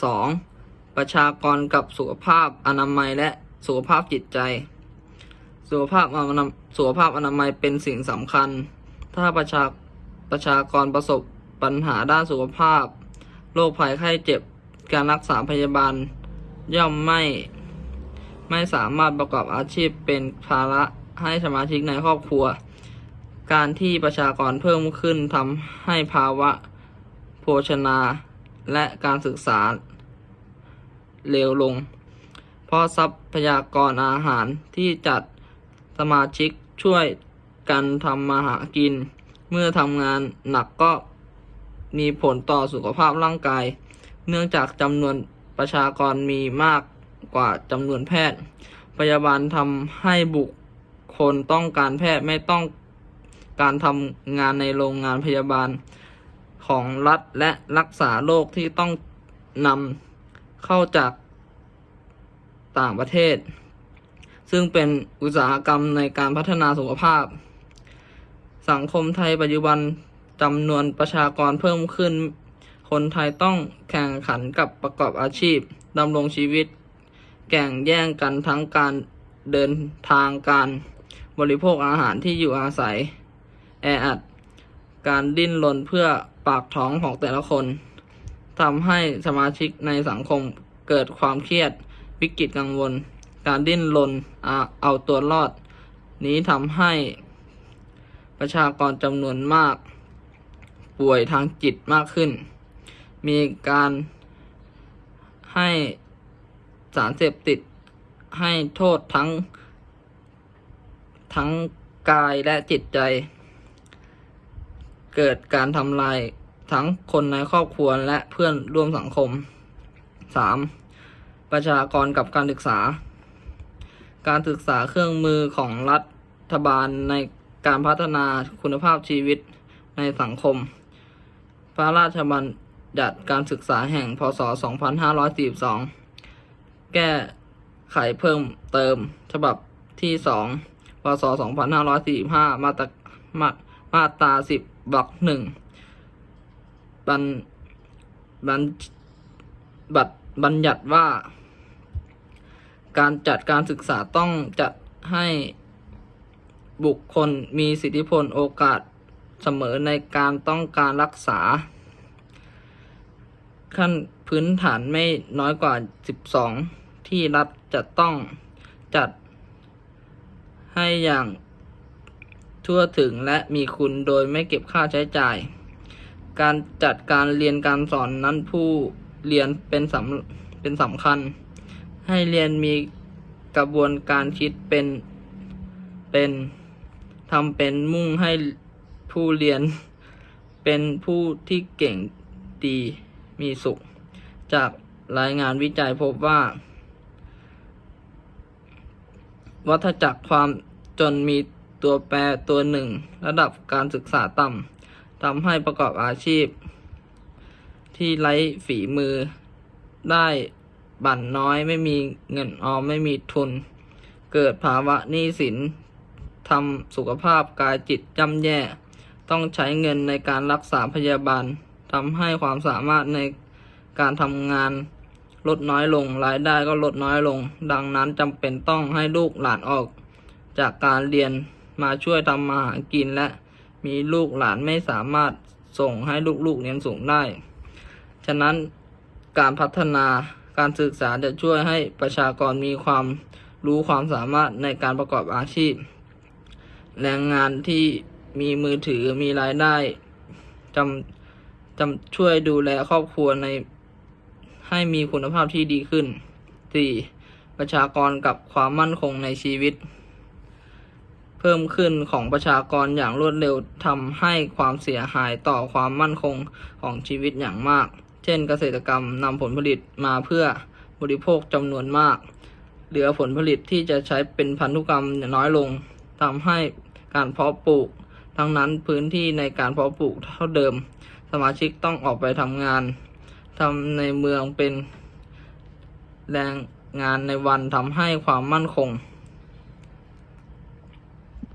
2. ประชากรกับสุขภาพอนามัยและสุขภาพจิตใจ สุขภาพอนาสุขภาพอนามัยเป็นสิ่งสำคัญ ถ้าประชาประชากรประสบปัญหาด้านสุขภาพ โรคภัยไข้เจ็บ การรักษาพยาบาล ย่อมไม่ ไม่สามารถประกอบอาชีพเป็นภาระให้สมาชิกในครอบครัว การที่ประชากรเพิ่มขึ้นทำให้ภาวะโภชนา และการศึกษาเลวลง เพราะทรัพยากรอาหารที่จัดสมาชิกช่วยกันทำมาหากิน เมื่อทำงานหนักก็มีผลต่อสุขภาพร่างกาย เนื่องจากจำนวนประชากรมีมากกว่าจำนวนแพทย์ พยาบาลทำให้บุคคลต้องการแพทย์ไม่ต้องการทำงานในโรงงานพยาบาล ของรัฐและรักษาโรคที่ต้องนำเข้าจากต่างประเทศ ซึ่งเป็นอุตสาหกรรมในการพัฒนาสุขภาพ สังคมไทยปัจจุบันจำนวนประชากรเพิ่มขึ้น คนไทยต้องแข่งขันกับประกอบอาชีพดำรงชีวิต แข่งแย่งกันทั้งการเดินทางการบริโภคอาหารที่อยู่อาศัย แออัด การดิ้นรนเพื่อ ปากท้องของแต่ละคนทำให้สมาชิกในสังคมเกิดความเครียด วิกฤตกังวล การดิ้นรนเอาตัวรอด นี้ทำให้ประชากรจำนวนมาก ป่วยทางจิตมากขึ้น มีการให้สารเสพติดให้โทษทั้ง ทั้งกายและจิตใจ เกิดการทำลายทั้งคนในครอบครัวและเพื่อนร่วมสังคม 3. ประชากรกับการศึกษา การศึกษาเครื่องมือของรัฐบาลในการพัฒนาคุณภาพชีวิตในสังคม พระราชบัญญัติการศึกษาแห่ง พศ 2542 แก้ไขเพิ่มเติม ฉบับที่ 2 พศ 2545 มาตรามามาตรา 10 วรรคหนึ่งบัญบัญบัตบัญญัติว่า การจัดการศึกษาต้องจัดให้บุคคลมีสิทธิพลโอกาสเสมอในการต้องการรักษา ขั้นพื้นฐานไม่น้อยกว่า 12 ที่รัฐจะต้องจัดให้อย่าง ทั่วถึงและมีคุณโดยไม่เก็บค่าใช้จ่าย การจัดการเรียนการสอนนั้นผู้เรียนเป็นสำเป็นสำคัญ ให้เรียนมีกระบวนการคิดเป็นเป็นทำเป็นมุ่งให้ผู้เรียนเป็นผู้ที่เก่งดีมีสุข จากรายงานวิจัยพบว่า วัฏจักรความจนมี ตัวแปรตัวหนึ่ง ระดับการศึกษาต่ำทำให้ประกอบอาชีพ ที่ไร้ฝีมือ ได้บั่นน้อยไม่มีเงินออมไม่มีทุน เกิดภาวะหนี้สินทำสุขภาพกายจิตย่ำแย่ ต้องใช้เงินในการรักษาพยาบาลทำให้ความสามารถในการทำงานลดน้อยลง รายได้ก็ลดน้อยลง ดังนั้นจำเป็นต้องให้ลูกหลานออกจากการเรียน มาช่วยทำมาหากินและ มีลูกหลานไม่สามารถส่งให้ลูกๆเรียนสูงได้ ฉะนั้นการพัฒนาการศึกษาจะช่วยให้ประชากรมีความรู้ความสามารถในการประกอบอาชีพ แรงงานที่มีมือถือมีรายได้จำจำช่วยดูแลครอบครัวในให้มีคุณภาพที่ดีขึ้น 4. ประชากรกับความมั่นคงในชีวิต เพิ่มขึ้นของประชากรอย่างรวดเร็วทำให้ความเสียหายต่อความมั่นคงของชีวิตอย่างมาก เช่น เกษตรกรรมนำผลผลิตมาเพื่อบริโภคจำนวนมาก เหลือผลผลิตที่จะใช้เป็นพันธุกรรมน้อยลงทำให้การเพาะปลูก ทั้งนั้นพื้นที่ในการเพาะปลูกเท่าเดิม สมาชิกต้องออกไปทำงานทำในเมืองเป็นแรงงานในวันทำให้ความมั่นคง